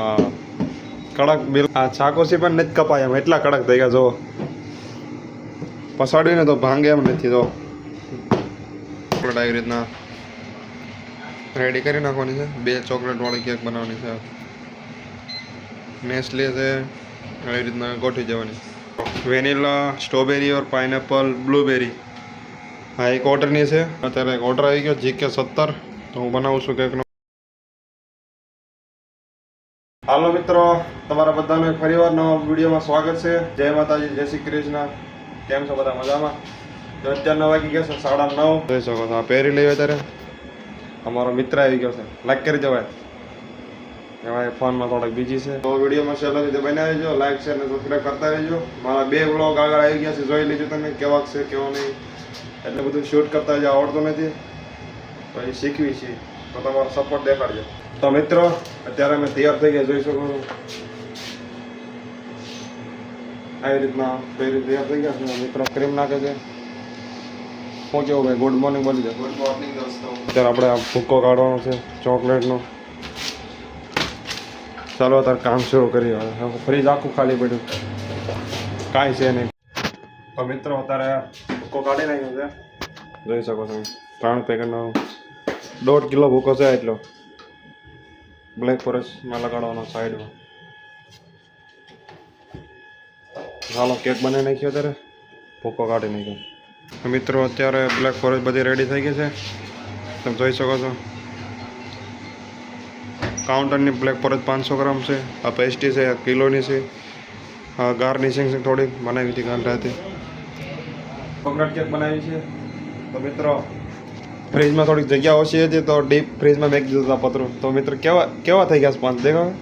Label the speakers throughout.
Speaker 1: હા કડક બિલ આ ચાકોસી પણ નથી કપાય એમ, એટલા કડક થઈ ગયા, જો. પસાડ્યું ને તો ભાંગે એમ નથી તો ચોકલેટ આવી રીતના રેડી કરી નાખવાની છે. બે ચોકલેટ વાળી કેક બનાવવાની છે. નેસ્લે છે. આવી રીતના ગોઠવી જવાની vanilla strawberry or pineapple blueberry હા એક ઓર્ડરની છે. અત્યારે એક ઓર્ડર આવી ગયો જીકે સત્તર. તો હું બનાવું છું કેકનો હાલો મિત્રો, તમારા બધાનું એક ફરીવાર નવા વિડીયોમાં સ્વાગત છે. જય માતાજી, જય શ્રી કૃષ્ણ. કેમ છો બધા મજામાં? તો અત્યારના વાગી ગયા છે, સાડા નવ. જોઈ શકો છો પહેરી લઈએ ત્યારે અમારો મિત્ર આવી ગયો છે. લાઈક કરી દેવાય. એમાં ફોનમાં થોડાક બીજી છે. તો વિડીયોમાં છેલ્લો રીતે બનાવી દેજો લાઈક શેર ને સબસ્ક્રાઈબ કરતા રહેજો. મારા બે વ્લોગ આગળ આવી ગયા છે, જોઈ લેજો તમે કેવા છે, કેવો નહીં. એટલે બધું શૂટ કરતા જ આવડતું નથી. એ શીખવી છીએ તો તમારો સપોર્ટ દેખાડજો. તો મિત્રો અત્યારે અમે તૈયાર થઈ ગયા જોઈ શકો છો. આવી રીતના પહેરી તૈયાર થઈ ગયા છે. મિત્રો ક્રીમ નાખે છે. શું કેવું ભાઈ? ગુડ મોર્નિંગ બોલી દે.
Speaker 2: ગુડ મોર્નિંગ દોસ્તો.
Speaker 1: અત્યારે આપણે આ ભૂક્કો કાઢવાનો છે ચોકલેટનો. ચાલો અત્યારે કામ શરૂ કરી હવે. ફ્રીજ આખું ખાલી પડ્યું. કાંઈ છે નહીં. તો મિત્રો અત્યારે ભૂક્કો કાઢી નાખ્યો છે. જોઈ શકો છો. ત્રણ પેકેટનો દોઢ કિલો ભૂકો છે એટલો. બ્લેક ફોરેસ્ટમાં લગાડવાનો સાઈડમાં ચાલો કેક બનાવી નાખ્યો અત્યારે. ભૂકો કાઢી નાખ્યો. મિત્રો, અત્યારે બ્લેક ફોરેસ્ટ બધી રેડી થઈ ગઈ છે. તમે જોઈ શકો છો. કાઉન્ટરની બ્લેક ફોરેસ્ટ પાંચસો ગ્રામ છે. આ પેસ્ટી છે, આ કિલોની છે. આ ગાર્નિશિંગ છે થોડીક. બનાવી હતી ગાંઠાથી. ચોકલેટ કેક બનાવી છે. તો મિત્રો ફ્રીજમાં થોડીક જગ્યા ઓછી હતી તો ડીપ ફ્રીજમાં મેં દીધું હતા પતરું. તો મિત્રો કેવા કેવા થઈ ગયા છે પાંચ દેખાવે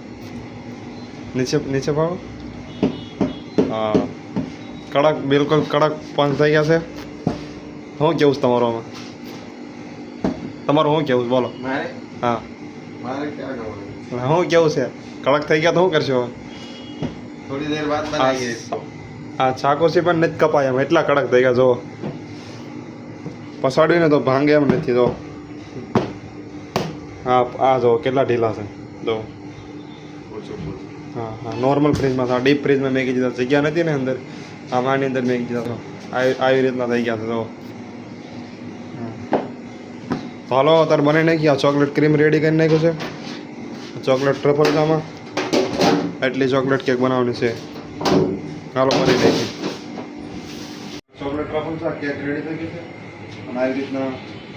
Speaker 1: નીચે નીચે ભાવ હા. કડક બિલકુલ કડક પાંચ થઈ ગયા છે. શું કેવું છે તમારું આમાં? તમારું શું કેવું બોલો. હા. શું કેવું છે? કડક થઈ ગયા તો શું કરશો? હવે
Speaker 2: થોડી દેર બાદ બનાવીએ. તો
Speaker 1: આ ચાકોસી પણ નથી કપાય એમ એટલા કડક થઈ ગયા જો પસાડ્યું ને તો ભાંગે એમ નથી, જો. હા આ જો, કેટલા ઢીલા છે. જો. હા હા નોર્મલ ફ્રીજમાં હા ડીપ ફ્રીજમાં મેં દીધા જગ્યા નથી ને અંદર? આ માની અંદર મેગી દીધા તો આવી રીતના થઈ ગયા છે તો. તો હાલો, અત્યારે બની નાખી આ ચોકલેટ ક્રીમ રેડી કરી નાખ્યું છે. ચોકલેટ ટ્રફલ છે એટલી ચોકલેટ કેક બનાવવાની છે. હાલો બની નાખી ચોકલેટ ટ્રફલ કેક રેડી થઈ ગઈ છે? અને આવી રીતના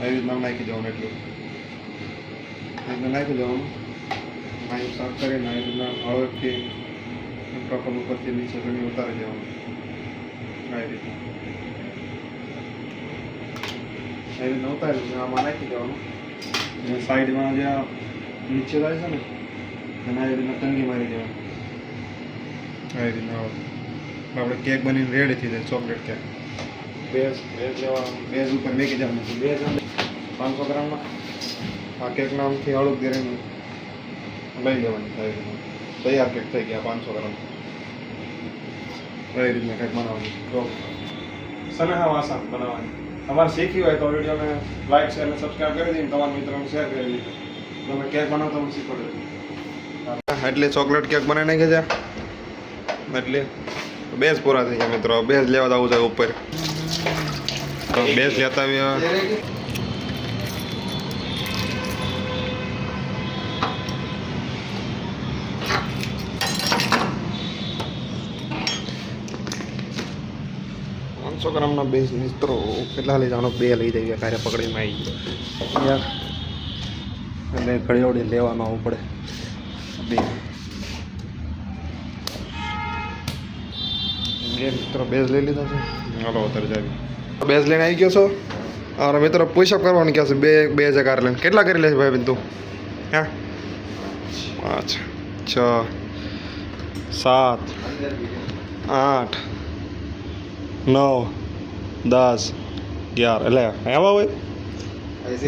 Speaker 1: આવી રીતના નાખી દેવાનું એટલું. રીતના નાખી દેવાનું. નાઈફ સાફ કરીને આવી રીતના હળવદથી ટ્રફલ ઉપરથી નીચે ઘણી ઉતારી દેવાનું. આવી રીતના. આવી રીતના ઉતારી આમાં નાખી દેવાનું. અને સાઈડમાં જે નીચે જાય છે ને, એને આવી રીતના તંગી મારી દેવાની. આવી રીતના. આપણે કેક બનીને રેડી થઈ જાય chocolate cake base base base ઉપર મેકી જવાનું બેઝ પાંચસો ગ્રામમાં. આ કેકના આમથી હળુક દેરીને લઈ લેવાની થઈ રીતના તૈયાર કેક થઈ ગયા પાંચસો ગ્રામ. કઈ રીતના કંઈક બનાવવાની. સનેહા વાસણ બનાવવાની. તમારે શીખ્યું હોય તો વિડીયોને લાઈક શેર અને સબસ્ક્રાઈબ કરી દઈને તમારા મિત્રોને શેર કરી દીધો તમે કેક બનાવતા હું શીખવાડી એટલે ચોકલેટ કેક બનાવી નાખી છે. એટલે બેઝ પૂરા થઈ ગયા મિત્રો. બેઝ લેવા જવું છે ઉપર. તો બેઝ લેતા આવ્યા પાંચસો ગ્રામના બે મિત્રો કેટલા લઈ જવાનો? બે લઈ જઈએ કાર્ય પકડીને આવી ગયો. એટલે ઘડિયોડી લેવાનો આવવું પડે. બે. બે મિત્રો બેઝ લઈ લીધા છે? હાલો અત્યારે જાય બેઝ લઈને આવી ગયો છો? અને મિત્રો પુશઅપ કરવાનું કહે છે બે બે હજાર લઈને. કેટલા કરી લેશે ભાઈ તું હા? પાંચ છ સાત આઠ નવ દસ અગિયાર. એટલે એવા હોય?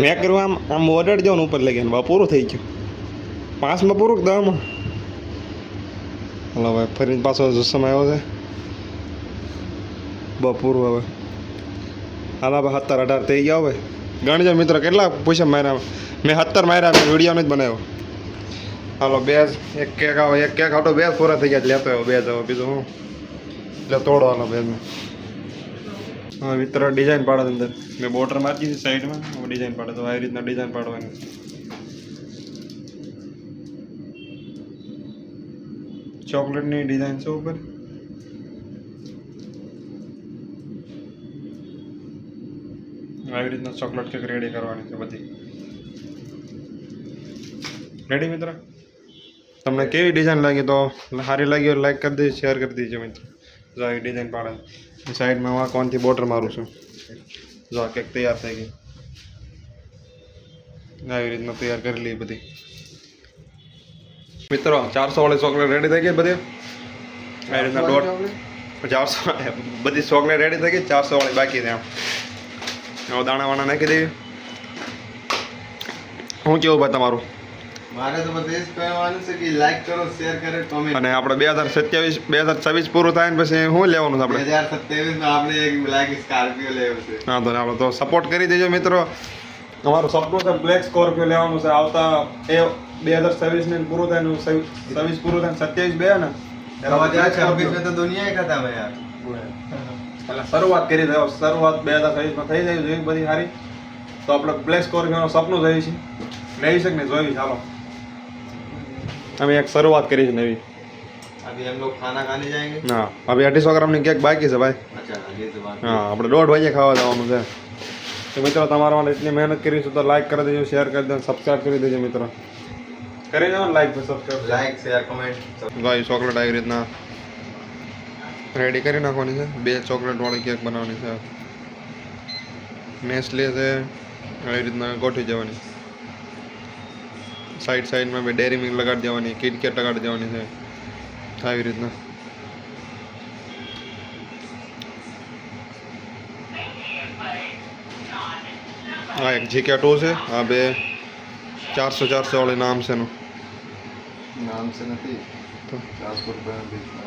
Speaker 1: મેં કર્યું આમ આમ ઓર્ડર જાઉં ઉપર લઈ ગયા. પૂરું થઈ ગયું. પાંચમાં પૂરું કે દસમાં હલો ભાઈ ફરીને પાછો સમય આવ્યો છે. બપોર હવે. હાલ હવે સત્તર અઢાર થઈ ગયા હવે ગણજો મિત્રો, કેટલા પૂછે માર્યા? મેં સત્તર માર્યા મેં વીડિયો જ બનાવ્યો. હાલો બે એક કેક આવે, એક કેક આવતો બે પૂરા થઈ ગયા. લેતો આવ્યો બે જ હવે બીજું હું? એટલે તોડો હાલો બે હા, મિત્રો ડિઝાઇન પાડો અંદર. મેં બોર્ડર મારી દીધી સાઈડમાં હું ડિઝાઇન પાડે તો આવી રીતના ડિઝાઇન પાડવાની ચોકલેટની ડિઝાઇન છે ઉપર? આવી રીતના ચોકલેટ કેક રેડી કરવાની છે બધી. રેડી મિત્ર? તમને કેવી ડિઝાઇન લાગી તો સારી લાગી હોય લાઈક કરી દેજો શેર કરી દેજો મિત્ર. જો આવી ડિઝાઇન પાડે. સાઈડમાં હું કોનથી બોર્ડર મારું છું. જો આ કેક તૈયાર થઈ ગઈ. આવી રીતના તૈયાર કરી લઈ બધી. મિત્રો ચારસો વાળી ચોકલેટ રેડી થઈ ગઈ બધી. આવી રીતના દોઢ ચારસો બધી ચોકલેટ રેડી થઈ ગઈ ચારસો વાળી બાકી આમ. હવે દાણા વાણા નાખી દેવી. હું કેવું ભાઈ તમારું?
Speaker 2: મારે તો બધે કહેવાનું છે કે લાઈક કરો શેર કરે
Speaker 1: અને આપણે બે હજાર સત્યાવીસ બે હજાર છવ્વીસ પૂરું થાય ને પછી શું લેવાનું છે આપણે?
Speaker 2: બે હજાર આપણે એક બ્લેક સ્કોર્પિયો લેવું છે.
Speaker 1: હા તો આપણે તો સપોર્ટ કરી દેજો મિત્રો. અમારું સપનું છે બ્લેક સ્કોર્પિયો લેવાનું છે. આવતા એ બે હજાર છવ્વીસ ને પૂરું થાય ને છવ્વીસ પૂરું થાય સત્યાવીસ બે ને.
Speaker 2: છવ્વીસ તો દુનિયા એક ભાઈ
Speaker 1: એટલે શરૂઆત કરી દો શરૂઆત બે હજાર છવ્વીસમાં થઈ જાય જોઈએ બધી સારી તો આપણે બ્લેક સ્કોર્પિયોનું સપનું જોઈએ છે લઈ શકે ને જોઈ ચાલો અમે એક શરૂઆત કરી છે નવી
Speaker 2: अभी हम लोग खाना खाने जाएंगे
Speaker 1: હા હવે અઢીસો ગ્રામની કેક બાકી છે ભાઈ
Speaker 2: अच्छा आगे से बात
Speaker 1: હા આપણે દોઢ વાગે ખાવા જવાનું છે તો મિત્રો તમારા માટે એટલી મહેનત કરીશું તો લાઈક કરી દેજો શેર કરી દેજો સબસ્ક્રાઈબ કરી દેજો મિત્રો કરી દો like subscribe
Speaker 2: like share comment सब
Speaker 1: ભાઈ ચોકલેટ આવી રીતના રેડી કરી નાખવાની છે. બે ચોકલેટવાળી કેક બનાવવાની છે. નેસ્લે છે. આવી રીતના ગોઠવી જવાની સાઈડ સાઈડમાં બે ડેરી મિલ્ક લગાડી દેવાની કિટકેટ લગાડી દેવાની છે. આવી રીતના. આ એક જીકે ટુ છે. આ બે ચારસો ચારસો વાળી નામ છે એનું.
Speaker 2: નામ છે નથી. ચારસો
Speaker 1: રૂપિયા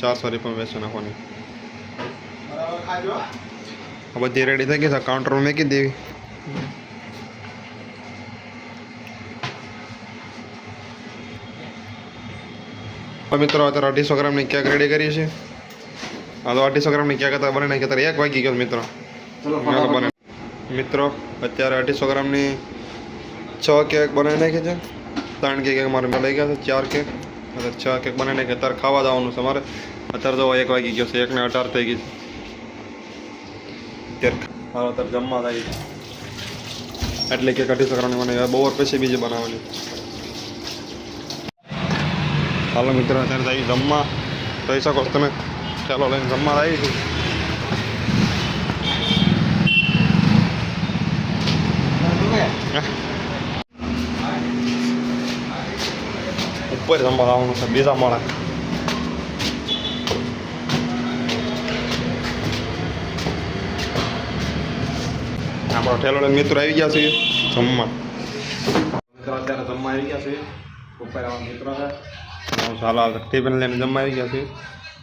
Speaker 1: ચારસો રૂપિયા બેસો નાખવાની. આ બધી રેડી થઈ ગઈ છે કાઉન્ટરમાં મૂકી દેવી. મિત્રો અત્યારે અઢીસો ગ્રામની કેક રેડી કરી છે આ તો અઢીસો ગ્રામની કેક હતા બને કે અત્યારે એક વાગી ગયો મિત્રો. બને. મિત્રો અત્યારે અઢીસો ગ્રામની છ કેક બનાવી નાખી છે. ત્રણ કેક મારે લઈ ગયા છે ચાર કેક. અત્યારે છ કેક બનાવીને કે અત્યારે ખાવા જવાનું છે અમારે અત્યારે તો એક વાગી ગયો છે એકને અઢાર થઈ ગઈ છે. અત્યારે અત્યારે જમવા થાય એટલે કેક અઢીસો ગ્રામની મને બહુ પછી બીજી બનાવવાની. હાલો મિત્રો અત્યારે થઈ જમવા. થઈ શકો તમે. ચાલો લઈને જમવા આવી છું ઉપર જમવા આવવાનું છે બીજા માળા આપણો ઠેલો લઈને મિત્રો આવી ગયા છે જમવા મિત્રો અત્યારે જમવા આવી ગયા છે ઉપર આવા મિત્રો છે હું ચાલો ટિફિન લઈને જમવા આવી ગયા છે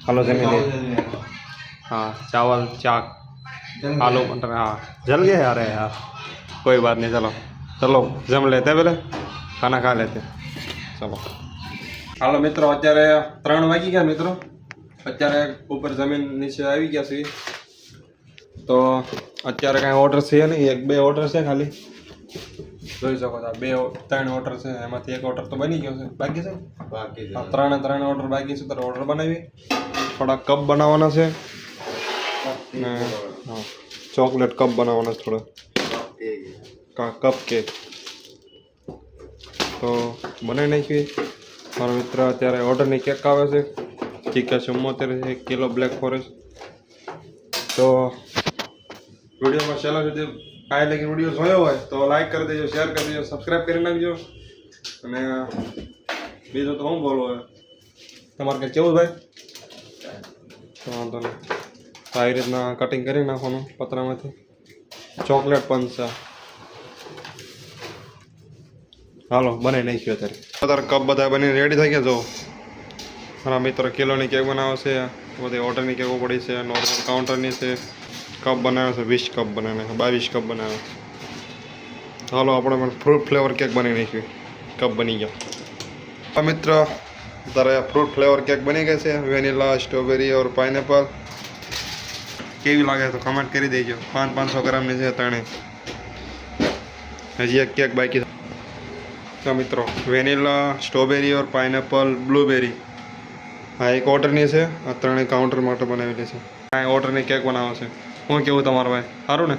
Speaker 1: હાલો જમી લઈએ हाँ चावल चाक आलू मटर हाँ जल गए अरे यार कोई बात नहीं चलो चलो जम लेते हैं पहले खाना खा लेते ચલો હાલો મિત્રો અત્યારે ત્રણ વાગી ગયા મિત્રો. અત્યારે ઉપર જમીન નીચે આવી ગયા છીએ. તો અત્યારે કાંઈ ઓર્ડર છે નહીં એક બે ઓર્ડર છે ખાલી. જોઈ શકો છો બે ત્રણ ઓર્ડર છે એમાંથી એક ઓર્ડર તો બની ગયો છે. બાકી છે?
Speaker 2: બાકી
Speaker 1: છે. ત્રણે ત્રણ ઓર્ડર બાકી છે તો ઓર્ડર બનાવી. થોડા કપ બનાવવાના છે. ને ચોકલેટ કપ બનાવવાના છે થોડા. કપ કેક તો બનાવી નાખીએ મારો મિત્ર અત્યારે ઓર્ડરની કેક આવે છે. ચીકા ચુમ્મોતેર છે કિલો બ્લેક ફોરેસ્ટ તો વિડીયોમાં છેલ્લા સુધી કાંઈ લગી વીડિયો જોયો હોય તો લાઈક કરી દેજો શેર કરી દેજો સબસ્ક્રાઈબ કરી નાખજો. અને બીજું તો હું બોલું તમારે કંઈ કેવું ભાઈ વાંધો નહીં. આવી રીતના કટિંગ કરી નાખવાનું પતરામાંથી. ચોકલેટ પંચા હાલો બનાવી નાખ્યો અત્યારે. અત્યારે કપ બધા બનીને રેડી થઈ ગયા જો મારા મિત્રો કિલોની કેક બનાવે છે, બધી ઓર્ડરની કેકો પડી છે નોર્મલ કાઉન્ટરની છે. કપ બનાવ્યો છે, વીસ કપ બનાવે છે, બાવીસ કપ બનાવે છે. હાલો, આપણે પણ ફ્રૂટ ફ્લેવર કેક બની નાખ્યું. કપ બની ગયા. મિત્ર, તારે ફ્રૂટ ફ્લેવર કેક બની ગઈ છે? વેનીલા સ્ટ્રોબેરી ઓર પાઇનેપલ કેવી લાગે તો કમેન્ટ કરી દેજો. પાંચ પાંચસો ગ્રામની છે ત્રણે હજી એક કેક બાકી તો મિત્રો. Vanilla strawberry or pineapple blueberry. હા એક ઓર્ડરની છે. આ ત્રણેય કાઉન્ટર માટે બનાવેલી છે. આ ઓર્ડરની કેક બનાવે છે. હું કેવું તમારું ભાઈ? સારું ને?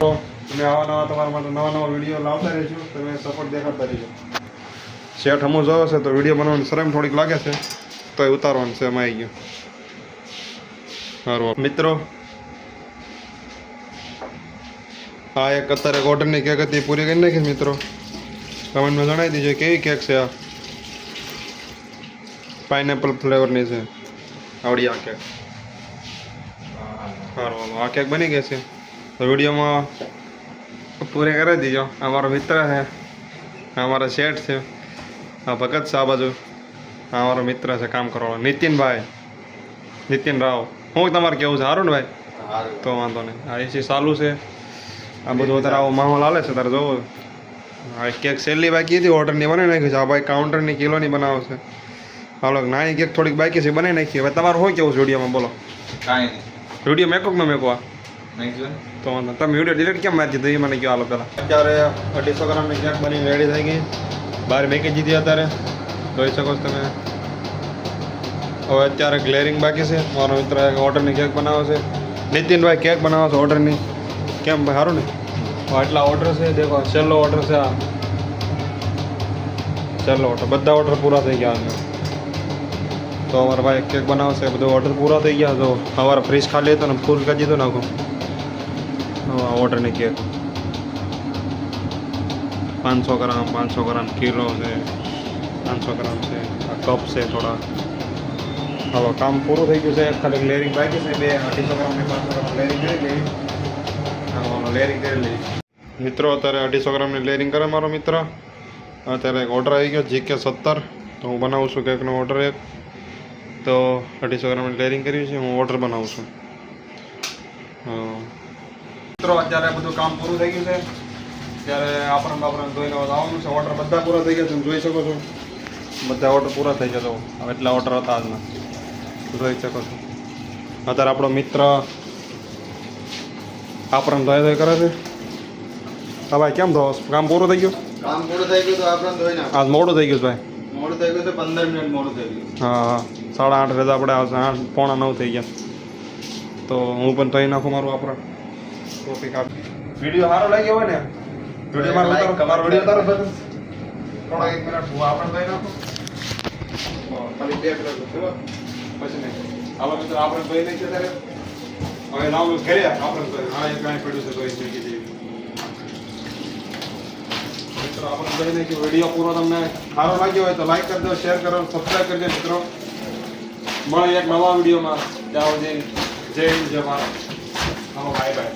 Speaker 1: તો તમે આવા નવા તમારા માટે નવા નવા વીડિયો લાવતા રહેજો. તમે સપોર્ટ દેખાડતા રહેજો. શેઠ હમું જોયો છે તો વીડિયો બનાવવાની શરમ થોડીક લાગે છે. તો એ ઉતારવાનું છે. એમાં આવી ગયું. સારું. મિત્રો. આ એક અત્યારે ઓર્ડરની કેક હતી. પૂરી કરી નાખી મિત્રો. કમેન્ટમાં જણાવી દીજો કેવી કેક છે આ? પાઇનેપલ ફ્લેવરની છે. આવડી આ કેક. સારું આ કેક બની ગઈ છે. તો વિડીયોમાં પૂરી કરી દીજો. અમારો મિત્ર છે. અમારો શેઠ છે. આ ભગત છે આ બાજુ. અમારો મિત્ર છે કામ કરવાનો. નીતિનભાઈ. નીતિન રાવ હું તમારે કેવું છે? હારું ને ભાઈ? તો વાંધો નહીં. આ એસી ચાલુ છે. આ બધું અત્યારે આવો માહોલ હાલે છે. તારે જોવો. આ એક કેક છેલ્લી બાકી હતી ઓર્ડરની બનાવી નાખી છે. આ ભાઈ કાઉન્ટરની કિલોની બનાવશે. હાલો નાની કેક થોડીક બાકી છે બનાવી નાખી હવે તમારું શું કેવું છે વિડીયોમાં? બોલો.
Speaker 2: કાંઈ નહીં.
Speaker 1: વીડિયો મેકો કે ન મેકો આ? તો તમે વીડિયો ડિલીટ કેમ મારી દીધું? એ મને કહો હાલો પહેલાં. અત્યારે અઢીસો ગ્રામની કેક બની રેડી થઈ ગઈ. બહાર મેકી દીધી અત્યારે. જોઈ શકો છો તમે. હવે અત્યારે ગ્લેરિંગ બાકી છે. મારો મિત્ર એક ઓર્ડરની કેક બનાવે છે. નીતિનભાઈ કેક બનાવે છે ઓર્ડરની કેમ ભાઈ સારું ને? આટલા ઓર્ડર છે, દેખો, છેલ્લો ઓર્ડર છે આ. છેલ્લો ઓર્ડર બધા ઓર્ડર પૂરા થઈ ગયા તો અમારા ભાઈ કેક બનાવશે બધો ઓર્ડર પૂરા થઈ ગયા તો સવારે ફ્રીજ ખાલી હતો ને ફૂલ કરી દીધું નાખો. ઓર્ડરની કેક પાંચસો ગ્રામ પાંચસો ગ્રામ કિલો છે. પાંચસો ગ્રામ છે. આ કપ છે થોડા. હવે કામ પૂરું થઈ ગયું છે. ખાલી લેરિંગ બાકી છે. બે, અઢીસો ગ્રામની પાંચસો ગ્રામ લેરિંગ કરી લઈ લેરિંગ કરી લઈ મિત્રો, અત્યારે અઢીસો ગ્રામની લેરિંગ કરે મારો મિત્ર. અત્યારે એક ઓર્ડર આવી ગયો જીકે સત્તર. તો હું બનાવું છું કેકનો ઓર્ડર એક. તો અઢીસો ગ્રામની લેરિંગ કર્યું છે, હું ઓર્ડર બનાવું છું. મિત્રો, અત્યારે બધું કામ પૂરું થઈ ગયું છે. ત્યારે આપણને બાપણ ધોઈને આવવાનું છે. ઓર્ડર બધા પૂરા થઈ ગયા છે, તમે જોઈ શકો છો. બધા ઓર્ડર પૂરા થઈ ગયા તો એટલા ઓર્ડર હતા આજના. જોઈ શકો છો. અત્યારે આપણો મિત્ર આપણ ધોઈ ધોઈ કરે છે? હા ભાઈ કેમ ધો કામ પૂરું થઈ ગયું?
Speaker 2: કામ પૂરું થઈ ગયું તો આપણે ધોઈ ના
Speaker 1: આજ મોડું થઈ ગયું ભાઈ?
Speaker 2: મોડું થઈ ગયું તો પંદર મિનિટ મોડું થઈ ગયું
Speaker 1: હા હા. સાડા આઠ વેદા આપણે આવશે. આઠ પોણા નવ થઈ ગયા. તો હું પણ ધોઈ નાખું મારું આપણે ટોપિક આપી વીડિયો સારો લાગ્યો હોય ને વીડિયો મારો ઉતારો.
Speaker 2: તમારો
Speaker 1: વીડિયો.
Speaker 2: ઉતારો.
Speaker 1: બસ થોડા એક મિનિટ હું આપણે ધોઈ નાખું. ખાલી બે મિનિટ પછી નહીં. હવે મિત્રો આપણે ધોઈ છે ત્યારે. હવે નામ ઘરે આપણે હા, એ કાંઈ પડ્યું છે ધોઈ નાખી મિત્રો, આપણે ધોઈ કે વીડિયો પૂરો તમને સારો લાગ્યો હોય તો લાઈક કરી દો શેર કરો સબસ્ક્રાઈબ કરજો મિત્રો. મળે એક નવા વિડીયોમાં સુધી જય હિન્દ. જય ભારત. Bye bye